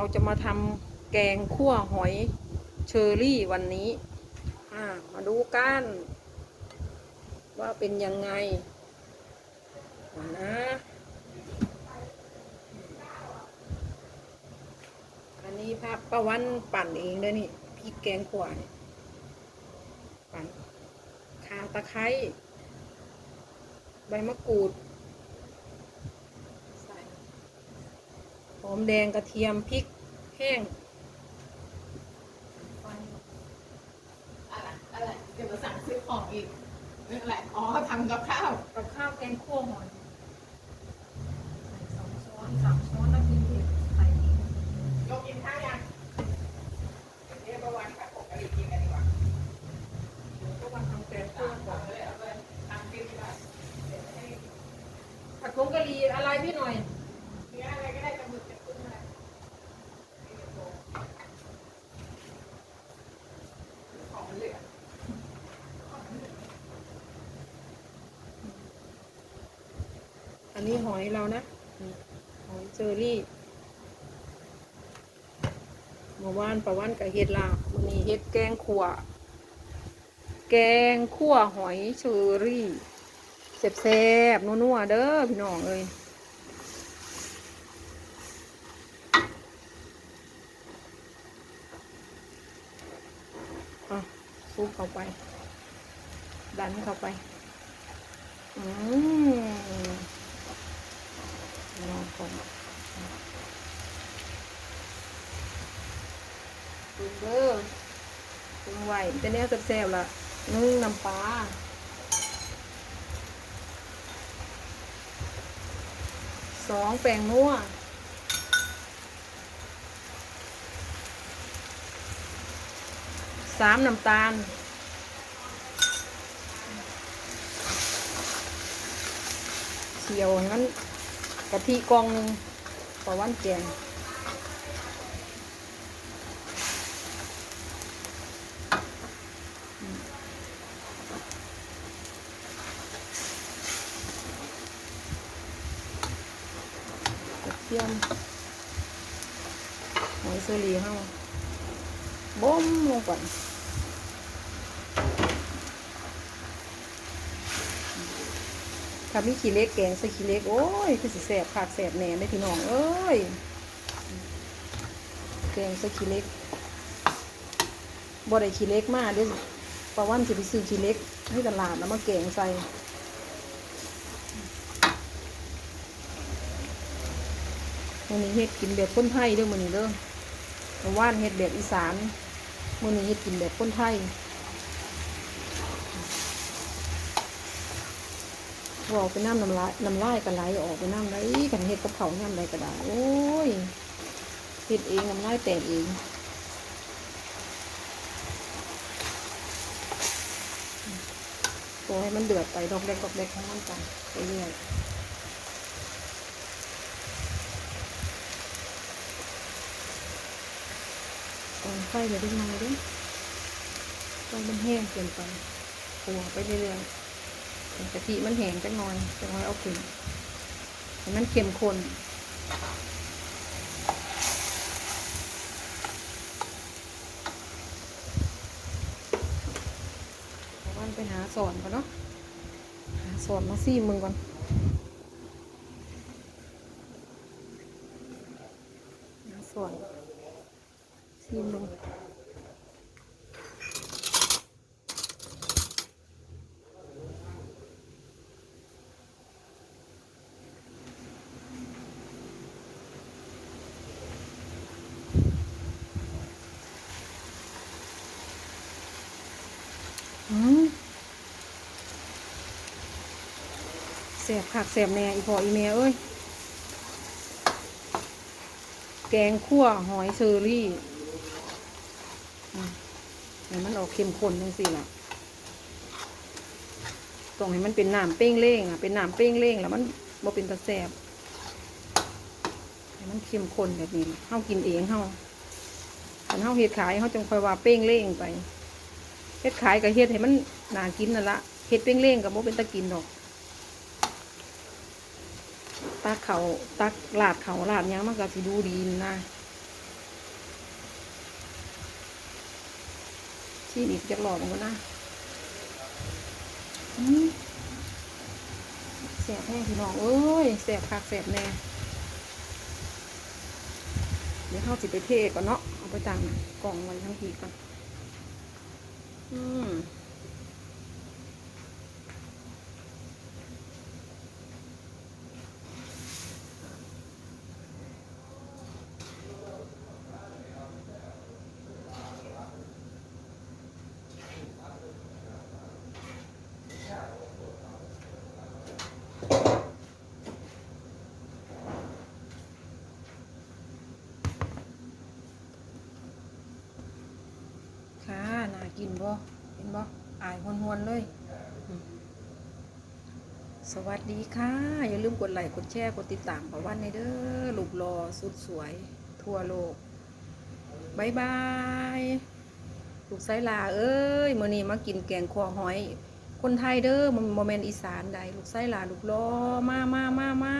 เราจะมาทำแกงคั่วหอยเชอรี่วันนี้ามาดูกัน ว่าเป็นยังไงนะอันนี้ภาพประวันปั่นเองเด้อนี่พริกแกงขวาเนี่ยปั่นข่าตะไคร้ใบมะกรูด ใส่ห อมแดงกระเทียมพริกแห้งอะไรอะไรเดี๋ยวมาสั่งซื้อของอีกเรื่องอะไรอ๋อทำกับข้าว กับข้าวแกงคั่วหอยใส่สองช้อนสามช้อนแล้วกินเผ็ดใส่อีก ยกกินข้าวยังเรียกประวันกับผมกะหรี่กินกันดีกว่า ก็วันทำแกงคั่ว เอาเลยเอาเลยทำกินดีกว่าเดี๋ยวให้ ผัดผงกะหรี่อะไรพี่หน่อย เนื้ออะไรก็ได้จะหมึกจะกุ้งอะไรของมันเหลือ อันนี้หอยเรานะ หอยเจอรี่เมื่อวานประวันกับเห็ดลาบวันนี้เห็ดแกงขั่ว แกงขั่วหอยเชอรี่แซ่บๆนัวๆเด้อพี่น้องเอ้ยอะซุปเข้าไป ดันเข้าไป อืม ลองก่อนปรุงเด้อปรุงไหวแต่เนี้ยแซ่บๆละนึ่งน้ำปลาสองแป้งนัวสามน้ำตาลเชียวงั้น กะทิกองหนึ่งต่อวันแกงกระเทียมหอยเซรีเฮาบ่มลงก่อน ถ้ามีขี้เล็กแกงใส่ขี้เล็กโอ้ยคือสิแสบขาดแสบแหน่ได้พี่น้องเอ้ยแกงใส่ขี้เล็กบ่ได้ขี้เล็กมากเด้วยวประวันสิไปซื้อขี้เล็กให้ตลาดแล้วมาแกงใส่มื้อนี้เฮ็ดกินแบบคนไทยเด้อมื้อนี้เด้อเมื่อวานเฮ็ดแบบอีสานมื้อนี้เฮ็ดกินแบบคนไทย ว่าไปน้ำน้ำลายน้ำลายกันไหลออกไปน้ำไหลกันเฮ็ดกับเขาวย่ำใดก็ได้โอ้ยเฮ็ดเองน้ำลายแตกเองตัวให้มันเดือดไปดอกเล็กดอกเล็กของมันไปไปเรื่อยตอนไฟเลยได้มาเด้วยไฟมันแห้งเกินไปปัวไปเรื่อยๆ กะทิมันแห้งจังหน่อยจังหน่อยเอาขึ้นให้มันเข้มข้นวันไปหาสอนก่อนเนาะหาสอนมาซี่มึงก่อน หาสอนซี่มึง อืมแสบคักแสบแน่อีพออีเมเอ้ย แกงคั่วหอยเชอรี่อืมให้มันออกเข้มข้นจังสิล่ะต้องให้มันเป็นน้ำเป้งเล่งอะเป็นน้ำเป้งเล่งแล้วมันบ่เป็นตะแสบให้มันเข้มข้นแบบนี้เฮากินเองเฮาคันเฮาเฮ็ดขายเฮาจังค่อยว่าเป้งเล่งไปเฮ็ดขายกับเฮ็ดให้มันน่ากินนั่นละเฮ็ดเป้งเล่งกับโมเป็นตะกินดอก ตักเขาตักลาดเขาลาดยังมันก็สิดูดีนะชี้อีกจะหลอกมันก็นะแสบแห้งพี่น้องเอ้ยแสบคักแสบแน่เดี๋ยวเข้าสิไปเทก่อนเนาะเอาไปตั้งกล่องไว้ทั้งทีก่อนอืม เห็นบ่อายหวนๆเลย สวัสดีค่ะ อย่าลืมกดไลค์กดแชร์กดติดตามประวันในเด้อลูกรอสุดสวย ทั่วโลกบายบายลูกไซลา เอ้ยมื้อนี้มากินแกงขัวหอย คนไทยเด้อมันโมเมนต์อีสานใดลูกไซลาลูกรอมามามามา